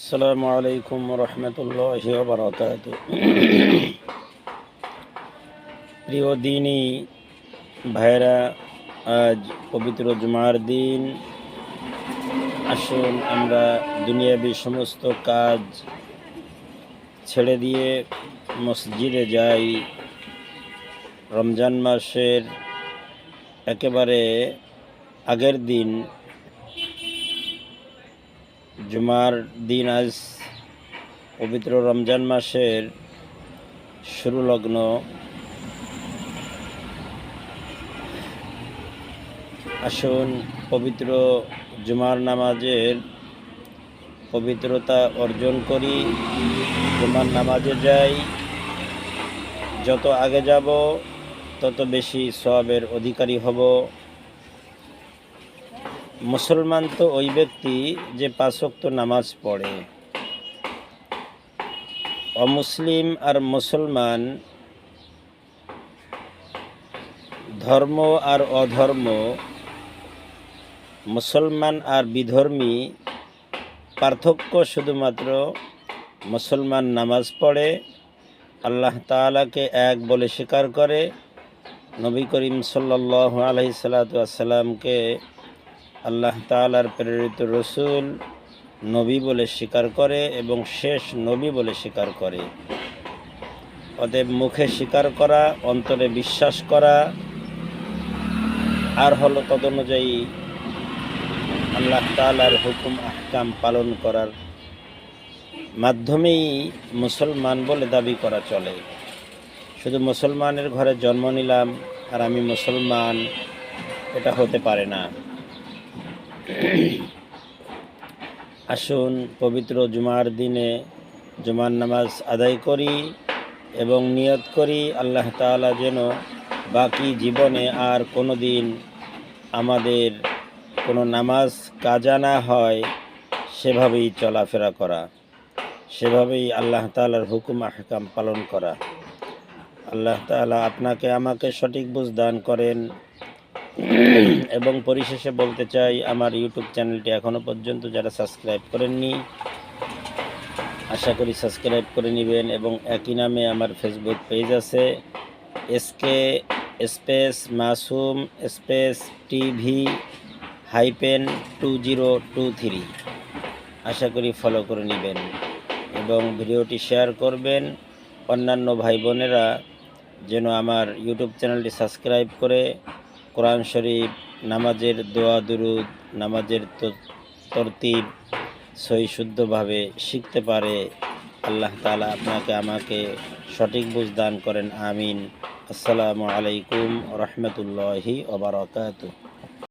আসসালামু আলাইকুম রহমতুল্লাহ বারকাত প্রিয় দিনই ভাইরা আজ পবিত্র জুমার দিন। আসুন আমরা দুনিয়াবী সমস্ত কাজ ছেড়ে দিয়ে মসজিদে যাই। রমজান মাসের একেবারে আগের দিন জুমার দিন আজ পবিত্র রমজান মাসের শুরু লগ্ন আসুন পবিত্র জুমার নামাজের পবিত্রতা অর্জন করি। জুমার নামাজে যাই, যত আগে যাব, তত বেশি সবের অধিকারী হব। মুসলমান তো ওই ব্যক্তি যে পাঁচক্ত নামাজ পড়ে। অমুসলিম আর মুসলমান ধর্ম আর অধর্ম, মুসলমান আর বিধর্মী, পার্থক্য শুধুমাত্র মুসলমান নামাজ পড়ে, আল্লাহ তাআলাকে এক বলে স্বীকার করে। নবী করিম সাল্লাহ আলহি সাল্লাতামকে আল্লাহ তালার প্রেরিত রসুল নবী বলে স্বীকার করে এবং শেষ নবী বলে স্বীকার করে। অতএব মুখে স্বীকার করা, অন্তরে বিশ্বাস করা, আর হলো তদনুযায়ী আল্লাহ তালার হুকুম, আহকাম পালন করার মাধ্যমেই মুসলমান বলে দাবি করা চলে। শুধু মুসলমানের ঘরে জন্ম নিলাম আর আমি মুসলমান, এটা হতে পারে না। আসুন পবিত্র জুমার দিনে জুমার নামাজ আদায় করি এবং নিয়ত করি আল্লাহ তাআলা যেন বাকি জীবনে আর কোনো দিন আমাদের কোনো নামাজ কাজা না হয়, সেভাবেই চলাফেরা করা, সেভাবেই আল্লাহ তাআলার হুকুম আহকাম পালন করা। আল্লাহ তাআলা আপনাকে আমাকে সঠিক বুঝ দান করেন এবং পরিশেষে বলতে চাই, আমার ইউটিউব চ্যানেলটি এখনও পর্যন্ত যারা সাবস্ক্রাইব করেননি, আশা করি সাবস্ক্রাইব করে নেবেন এবং একই নামে আমার ফেসবুক পেজ আছে SK space Masum space TV hyphen two zero two three আশা করি ফলো করে নেবেন এবং ভিডিওটি শেয়ার করবেন অন্যান্য ভাই বোনেরা যেন আমার ইউটিউব চ্যানেলটি সাবস্ক্রাইব করে কোরআন শরীফ, নামাজের দোয়া, দুরুদ, নামাজের তরতিব সই শুদ্ধভাবে শিখতে পারে। আল্লাহ তালা আপনাকে আমাকে সঠিক বুঝ দান করেন। আমিন। আসসালামু আলাইকুম রহমতুল্লাহি ওবরাকাতুহ